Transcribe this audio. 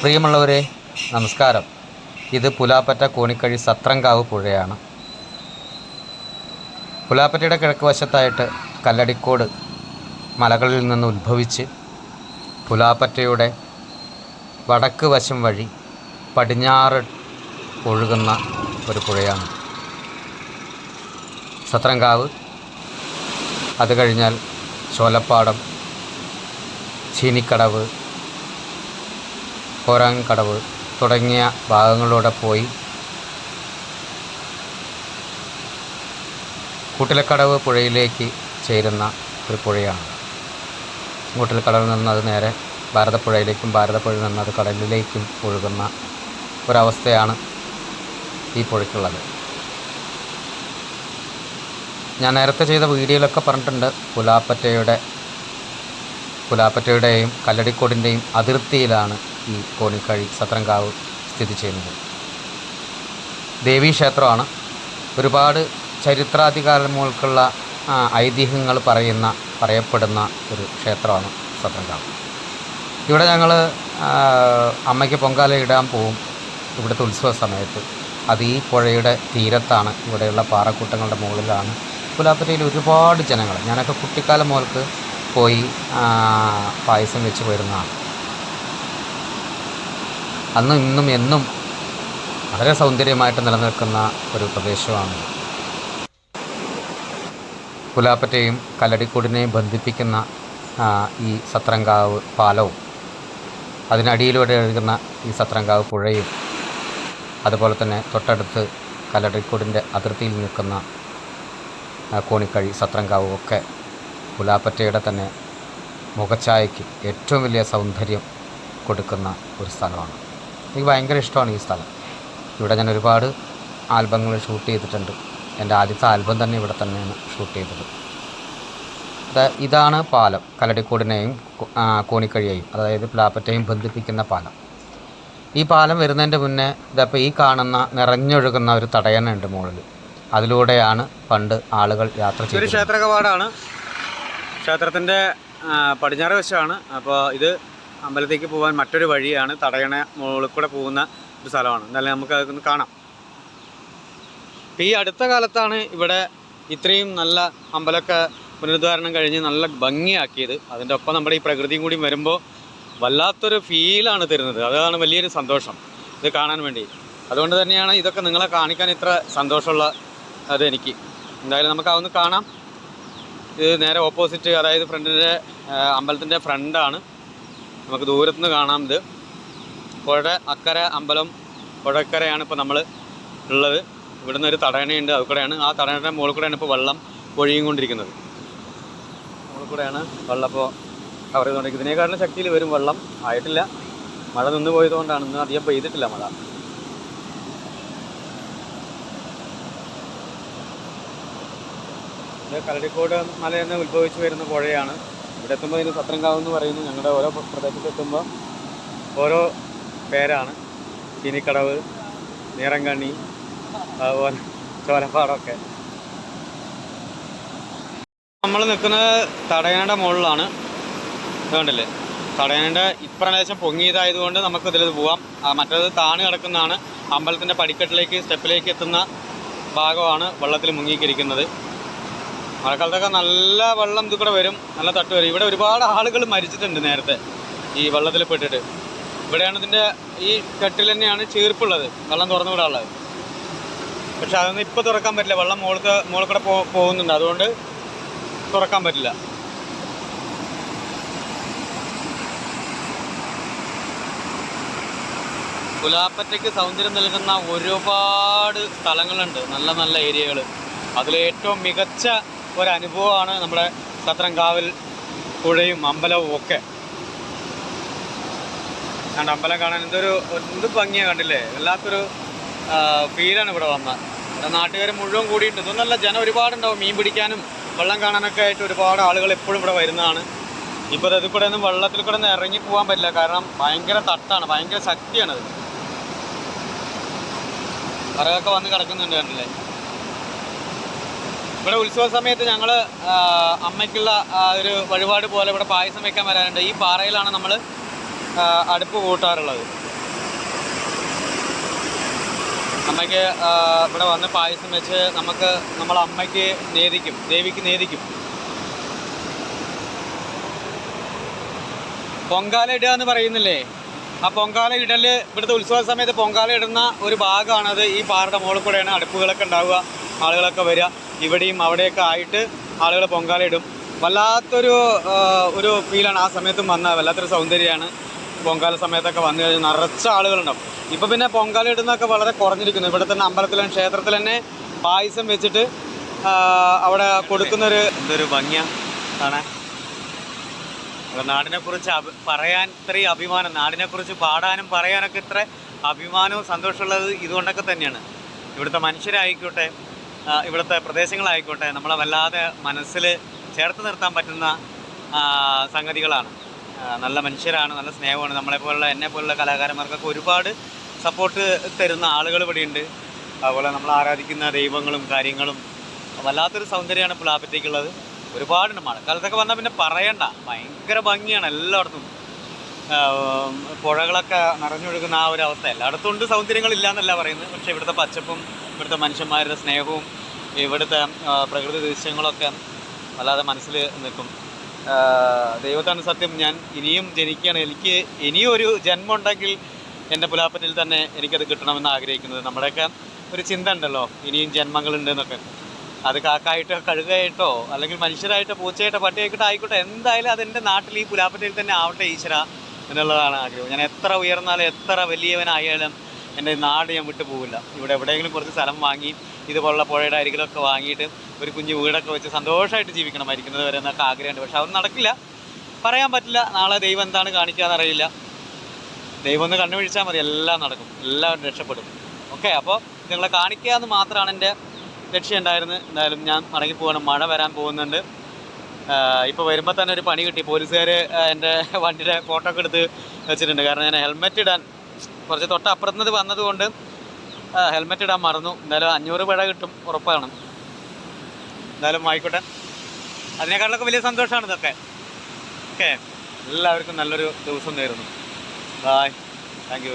പ്രിയമുള്ളവരെ നമസ്കാരം. ഇത് പുലാപ്പറ്റ കോണിക്കഴി സത്രങ്കാവ് പുഴയാണ്. പുലാപ്പറ്റയുടെ കിഴക്ക് വശത്തായിട്ട് കല്ലടിക്കോട് മലകളിൽ നിന്ന് ഉത്ഭവിച്ച് പുലാപ്പറ്റയുടെ വടക്ക് വശം വഴി പടിഞ്ഞാറ് ഒഴുകുന്ന ഒരു പുഴയാണ്. സത്രങ്കാവ്. അത് കഴിഞ്ഞാൽ ചോലപ്പാടം ചീനിക്കടവ് കോരാങ്കടവ് തുടങ്ങിയ ഭാഗങ്ങളിലൂടെ പോയി. കൂട്ടിലക്കടവ് പുഴയിലേക്ക് ചേരുന്ന ഒരു പുഴയാണ്. കൂട്ടിലക്കടവിൽ നിന്ന് അത് നേരെ ഭാരതപ്പുഴയിലേക്കും ഭാരതപ്പുഴയിൽ നിന്ന് അത് കടലിലേക്കും ഒഴുകുന്ന ഒരവസ്ഥയാണ് ഈ പുഴയ്ക്കുള്ളത്. ഞാൻ നേരത്തെ ചെയ്ത വീഡിയോയിലൊക്കെ പറഞ്ഞിട്ടുണ്ട് പുലാപ്പറ്റയുടെ പുലാപ്പറ്റയുടെയും കല്ലടിക്കോടിന്റെയും അതിർത്തിയിലാണ് ഈ കോണിക്കഴി സത്രങ്കാവ് സ്ഥിതി ചെയ്യുന്നത്. ദേവീക്ഷേത്രമാണ്. ഒരുപാട് ചരിത്രാധികാരങ്ങൾക്കുള്ള ഐതിഹ്യങ്ങൾ പറയുന്ന പറയപ്പെടുന്ന ഒരു ക്ഷേത്രമാണ് സത്രങ്കാവ്. ഇവിടെ ഞങ്ങൾ അമ്മയ്ക്ക് പൊങ്കാല ഇടാൻ പോവും ഇവിടുത്തെ ഉത്സവ സമയത്ത്. അത് ഈ പുഴയുടെ തീരത്താണ്. ഇവിടെയുള്ള പാറക്കൂട്ടങ്ങളുടെ മുകളിലാണ്. പുലാപ്പറ്റയിൽ ഒരുപാട് ജനങ്ങൾ. ഞാനൊക്കെ കുട്ടിക്കാലം മുതൽക്ക് പോയി പായസം വെച്ച് പോയിരുന്നതാണ് അന്നും ഇന്നും എന്നും വളരെ സൗന്ദര്യമായിട്ട് നിലനിൽക്കുന്ന ഒരു പ്രദേശമാണ്. പുലാപ്പറ്റയും കല്ലടിക്കൂടിനെയും ബന്ധിപ്പിക്കുന്ന ഈ സത്രങ്കാവ് പാലവും അതിനടിയിലൂടെ ഒഴുകുന്ന ഈ സത്രങ്കാവ് പുഴയും അതുപോലെ തന്നെ തൊട്ടടുത്ത് കല്ലടിക്കൂടിന്റെ അതിർത്തിയിൽ നിൽക്കുന്ന കോണിക്കഴി സത്രങ്കാവും ഒക്കെ പുലാപ്പറ്റയുടെ തന്നെ മുഖച്ചായയ്ക്ക് ഏറ്റവും വലിയ സൗന്ദര്യം കൊടുക്കുന്ന ഒരു സ്ഥലമാണ്. എനിക്ക് ഭയങ്കര ഇഷ്ടമാണ് ഈ സ്ഥലം. ഇവിടെ ഞാൻ ഒരുപാട് ആൽബങ്ങൾ ഷൂട്ട് ചെയ്തിട്ടുണ്ട്. എന്റെ ആദ്യത്തെ ആൽബം തന്നെ ഇവിടെ തന്നെയാണ് ഷൂട്ട് ചെയ്തത്. ഇത് ഇതാണ് പാലം. കലടിക്കൂടിനെയും കോണിക്കഴിയെയും അതായത് പ്ലാപ്പറ്റയും ബന്ധിപ്പിക്കുന്ന പാലം. ഈ പാലം വരുന്നതിന്റെ മുന്നേ ഇതപ്പോൾ ഈ കാണുന്ന നിറഞ്ഞൊഴുകുന്ന ഒരു തടയണയുണ്ട് മുകളിൽ. അതിലൂടെയാണ് പണ്ട് ആളുകൾ യാത്ര ചെയ്യുന്നത് ചെയ്തത് ക്ഷേത്ര കവാടാണ് ക്ഷേത്രത്തിന്റെ പടിഞ്ഞാറ് വശമാണ്. അപ്പോൾ ഇത് അമ്പലത്തേക്ക് പോകാൻ മറ്റൊരു വഴിയാണ് തടയണ മുകളിൽ കൂടെ പോകുന്ന ഒരു സ്ഥലമാണ്. എന്നാലും നമുക്ക് അതൊന്ന് കാണാം. ഈ അടുത്ത കാലത്താണ് ഇവിടെ ഇത്രയും നല്ല അമ്പലമൊക്കെ പുനരുദ്ധാരണം കഴിഞ്ഞ് നല്ല ഭംഗിയാക്കിയത്. അതിന്റെ ഒപ്പം നമ്മുടെ ഈ പ്രകൃതിയും കൂടി വരുമ്പോൾ വല്ലാത്തൊരു ഫീലാണ് തരുന്നത്. അതാണ് വലിയൊരു സന്തോഷം. ഇത് കാണാൻ വേണ്ടി. അതുകൊണ്ട് തന്നെയാണ് ഇതൊക്കെ നിങ്ങളെ കാണിക്കാൻ ഇത്ര സന്തോഷമുള്ള അത് എനിക്ക്. എന്തായാലും നമുക്ക് അതൊന്ന് കാണാം. ഇത് നേരെ ഓപ്പോസിറ്റ് അതായത് ഫ്രണ്ടിന്റെ അമ്പലത്തിന്റെ ഫ്രണ്ടാണ് നമുക്ക് ദൂരത്തുനിന്ന് കാണാം ഇത്. പുഴയുടെ അക്കര അമ്പലം പുഴക്കരയാണ് ഇപ്പോൾ നമ്മൾ ഉള്ളത്. ഇവിടുന്ന് ഒരു തടയണയുണ്ട് അത് കൂടെയാണ്. ആ തടയണയുടെ മുകളിൽ കൂടെയാണ് ഇപ്പോൾ വെള്ളം ഒഴുകിയും കൊണ്ടിരിക്കുന്നത്. മുകളിൽ കൂടെയാണ് വെള്ളം ഇപ്പോൾ കവർ ചെയ്തുകൊണ്ടിരിക്കുന്നത്. ഇതിനേക്കാളും ശക്തിയിൽ വരും വെള്ളം. ആയിട്ടില്ല. മഴ നിന്ന് പോയതുകൊണ്ടാണ് ഇന്ന് അധികം പെയ്തിട്ടില്ല മഴ. ഇത് കരടിക്കോട് മലയിൽ നിന്ന് ഉത്ഭവിച്ചു വരുന്ന പുഴയാണ്. ഇവിടെ എത്തുമ്പോൾ ഇതിന് സത്രങ്കാവ് എന്ന് പറയുന്നു. ഞങ്ങളുടെ ഓരോ പ്ര- പ്രദേശത്ത് എത്തുമ്പോൾ ഓരോ പേരാണ്. ചീനിക്കടവ് നീറങ്കണ്ണി അതുപോലെ ചോലപ്പാടമൊക്കെ നമ്മൾ നിൽക്കുന്നത് തടയണയുടെ മുകളിലാണ്. ഇതുകൊണ്ടല്ലേ? കണ്ടില്ലേ തടയണയുടെ ഇപ്രദേശം പൊങ്ങിയതായതുകൊണ്ട് നമുക്ക് ഇതിൽ പോവാം മറ്റേത് താണു കിടക്കുന്നതാണ്. അമ്പലത്തിന്റെ പടിക്കെട്ടിലേക്ക് സ്റ്റെപ്പിലേക്ക് എത്തുന്ന ഭാഗമാണ് വെള്ളത്തിൽ മുങ്ങിക്കിരിക്കുന്നത് മഴക്കാലത്തൊക്കെ നല്ല വെള്ളം ഇത് കൂടെ വരും നല്ല തട്ട് വരും. ഇവിടെ ഒരുപാട് ആളുകൾ മരിച്ചിട്ടുണ്ട് നേരത്തെ ഈ വെള്ളത്തിൽ പെട്ടിട്ട്. ഇവിടെയാണ് ഇതിന്റെ ഈ കെട്ടിൽ തന്നെയാണ് ചീർപ്പുള്ളത് വെള്ളം തുറന്നു വിടാനുള്ളത്. പക്ഷെ അതൊന്നും ഇപ്പോൾ തുറക്കാൻ പറ്റില്ല. വെള്ളം മോൾക്ക് മുകളിൽ കൂടെ പോകുന്നുണ്ട്. അതുകൊണ്ട് തുറക്കാൻ പറ്റില്ല. പുലാപ്പറ്റയ്ക്ക് സൗന്ദര്യം നൽകുന്ന ഒരുപാട് സ്ഥലങ്ങളുണ്ട്. നല്ല നല്ല ഏരിയകൾ അതിലേറ്റവും മികച്ച ഒരു അനുഭവമാണ് നമ്മുടെ സത്രംകാവിൽ പുഴയും അമ്പലവും ഒക്കെ. കണ്ട അമ്പലം കാണാൻ എന്തൊരു എന്ത് ഭംഗിയാണ് കണ്ടില്ലേ? വല്ലാത്തൊരു ഫീലാണ് ഇവിടെ വന്നത് ഇവിടെ നാട്ടുകാർ മുഴുവൻ കൂടിയിട്ട് ഇതൊന്നല്ല ജനം ഒരുപാടുണ്ടാവും. മീൻ പിടിക്കാനും വെള്ളം കാണാനൊക്കെ ആയിട്ട് ഒരുപാട് ആളുകൾ എപ്പോഴും ഇവിടെ വരുന്നതാണ്. ഇപ്പോൾ ഇതിൽ കൂടെ ഒന്നും വെള്ളത്തിൽ കൂടെ ഒന്നും ഇറങ്ങി പോകാൻ പറ്റില്ല. കാരണം ഭയങ്കര തട്ടാണ്. ഭയങ്കര ശക്തിയാണത്. കറകൊക്കെ വന്ന് കിടക്കുന്നുണ്ട് കണ്ടില്ലേ? ഇവിടെ ഉത്സവ സമയത്ത് ഞങ്ങൾ അമ്മയ്ക്കുള്ള ഒരു വഴിപാട് പോലെ ഇവിടെ പായസം വെക്കാൻ വരാറുണ്ട്. ഈ പാറയിലാണ് നമ്മൾ അടുപ്പ് കൂട്ടാറുള്ളത്. അമ്മയ്ക്ക് ഇവിടെ വന്ന് പായസം വെച്ച് നമുക്ക് നമ്മൾ അമ്മയ്ക്ക് നേദിക്കും. ദേവിക്ക് നേദിക്കും. പൊങ്കാല ഇടുക എന്ന് പറയുന്നില്ലേ? ആ പൊങ്കാല ഇടൽ ഇവിടുത്തെ ഉത്സവ സമയത്ത് പൊങ്കാല ഇടുന്ന ഒരു ഭാഗമാണത് ഈ പാറയുടെ മുകളിൽ കൂടെയാണ് അടുപ്പുകളൊക്കെ ഉണ്ടാവുക ആളുകളൊക്കെ വരിക. ഇവിടെയും അവിടെയൊക്കെ ആയിട്ട് ആളുകൾ പൊങ്കാലയിടും. വല്ലാത്തൊരു ഒരു ഫീലാണ് ആ സമയത്തും വന്ന വല്ലാത്തൊരു സൗന്ദര്യമാണ് പൊങ്കാല സമയത്തൊക്കെ വന്നു കഴിഞ്ഞാൽ നിറച്ച ആളുകളുണ്ടാവും. ഇപ്പോൾ പിന്നെ പൊങ്കാല ഇടുന്നതൊക്കെ വളരെ കുറഞ്ഞിരിക്കുന്നു. ഇവിടെ തന്നെ അമ്പലത്തിലും ക്ഷേത്രത്തിൽ തന്നെ പായസം വെച്ചിട്ട് അവിടെ കൊടുക്കുന്നൊരു എന്തൊരു ഭംഗിയാണ് കാണാൻ. നാടിനെക്കുറിച്ച് അഭി പറയാൻ ഇത്രയും അഭിമാനം നാടിനെക്കുറിച്ച് പാടാനും പറയാനൊക്കെ ഇത്ര അഭിമാനവും സന്തോഷമുള്ളത് ഇതുകൊണ്ടൊക്കെ തന്നെയാണ്. ഇവിടുത്തെ മനുഷ്യരായിക്കോട്ടെ ഇവിടുത്തെ പ്രദേശങ്ങളായിക്കോട്ടെ നമ്മളെ വല്ലാതെ മനസ്സിൽ ചേർത്ത് നിർത്താൻ പറ്റുന്ന സംഗതികളാണ്. നല്ല മനുഷ്യരാണ് നല്ല സ്നേഹമാണ്. നമ്മളെപ്പോലുള്ള എന്നെ പോലുള്ള കലാകാരന്മാർക്കൊക്കെ ഒരുപാട് സപ്പോർട്ട് തരുന്ന ആളുകൾ ഇവിടെയുണ്ട്. അതുപോലെ നമ്മൾ ആരാധിക്കുന്ന ദൈവങ്ങളും കാര്യങ്ങളും വല്ലാത്തൊരു സൗന്ദര്യമാണ് പുലാപ്പറ്റേക്കുള്ളത് ഒരുപാടുണ്ട് മഴക്കാലത്തൊക്കെ വന്നാൽ പിന്നെ പറയണ്ട. ഭയങ്കര ഭംഗിയാണ് എല്ലായിടത്തും. പുഴകളൊക്കെ നിറഞ്ഞൊഴുകുന്ന ആ ഒരു അവസ്ഥ. എല്ലായിടത്തും ഉണ്ട് സൗന്ദര്യങ്ങളില്ല എന്നല്ല പറയുന്നത്. പക്ഷേ ഇവിടുത്തെ പച്ചപ്പും ഇവിടുത്തെ മനുഷ്യന്മാരുടെ സ്നേഹവും ഇവിടുത്തെ പ്രകൃതി ദൃശ്യങ്ങളൊക്കെ വല്ലാതെ മനസ്സിൽ നിൽക്കും. ദൈവത്താണ് സത്യം. ഞാൻ ഇനിയും ജനിക്കുകയാണ്. എനിക്ക് ഇനിയും ഒരു ജന്മം ഉണ്ടെങ്കിൽ എന്റെ പുലാപ്പറ്റിൽ തന്നെ എനിക്കത് കിട്ടണമെന്ന് ആഗ്രഹിക്കുന്നത്. നമ്മുടെയൊക്കെ ഒരു ചിന്ത ഉണ്ടല്ലോ ഇനിയും ജന്മങ്ങളുണ്ട് എന്നൊക്കെ അത് കാക്കായിട്ടോ കഴുകായിട്ടോ അല്ലെങ്കിൽ മനുഷ്യരായിട്ടോ പൂച്ചയായിട്ടോ പട്ടിയായിട്ടോ ആയിക്കോട്ടെ എന്തായാലും അതെന്റെ നാട്ടിൽ ഈ പുലാപ്പറ്റിൽ തന്നെ ആവട്ടെ ഈശ്വര എന്നുള്ളതാണ് ആഗ്രഹം. ഞാൻ എത്ര ഉയർന്നാലും എത്ര വലിയവനായാലും എന്റെ നാട് ഞാൻ വിട്ടു പോകില്ല ഇവിടെ എവിടെയെങ്കിലും കുറച്ച് സ്ഥലം വാങ്ങി ഇതുപോലുള്ള പുഴയുടെ അരികിലൊക്കെ വാങ്ങിയിട്ട് ഒരു കുഞ്ഞു വീടൊക്കെ വെച്ച് സന്തോഷമായിട്ട് ജീവിക്കണം മരിക്കുന്നത് വരെ എന്നൊക്കെ ആഗ്രഹമുണ്ട്. പക്ഷെ അതൊന്നും നടക്കില്ല. പറയാൻ പറ്റില്ല നാളെ ദൈവം എന്താണ് കാണിക്കുക അറിയില്ല ദൈവം ഒന്ന് കണ്ണുപിടിച്ചാൽ മതി എല്ലാം നടക്കും. എല്ലാവരും രക്ഷപ്പെടും. ഓക്കെ അപ്പോൾ നിങ്ങളെ കാണിക്കുക എന്ന് മാത്രമാണ് എന്റെ ലക്ഷ്യം ഉണ്ടായിരുന്നത് എന്തായാലും ഞാൻ മടങ്ങി പോകണം മഴ വരാൻ പോകുന്നുണ്ട്. ഇപ്പോൾ വരുമ്പോൾ തന്നെ ഒരു പണി കിട്ടി. പോലീസുകാർ എന്റെ വണ്ടിയുടെ ഫോട്ടോ ഒക്കെ എടുത്ത് വെച്ചിട്ടുണ്ട്. കാരണം ഞാൻ ഹെൽമെറ്റ് ഇടാൻ കുറച്ച് തൊട്ട് അപ്പുറത്തുനിന്ന് വന്നതുകൊണ്ട് ഹെൽമെറ്റ് ഇടാൻ മറന്നു. എന്തായാലും അഞ്ഞൂറ് പിഴ കിട്ടും ഉറപ്പാണ്. എന്തായാലും ആയിക്കോട്ടെ. അതിനേക്കാളൊക്കെ വലിയ സന്തോഷമാണ് ഇതൊക്കെ. ഓക്കെ. എല്ലാവർക്കും നല്ലൊരു ദിവസം നേരുന്നു. Bye thank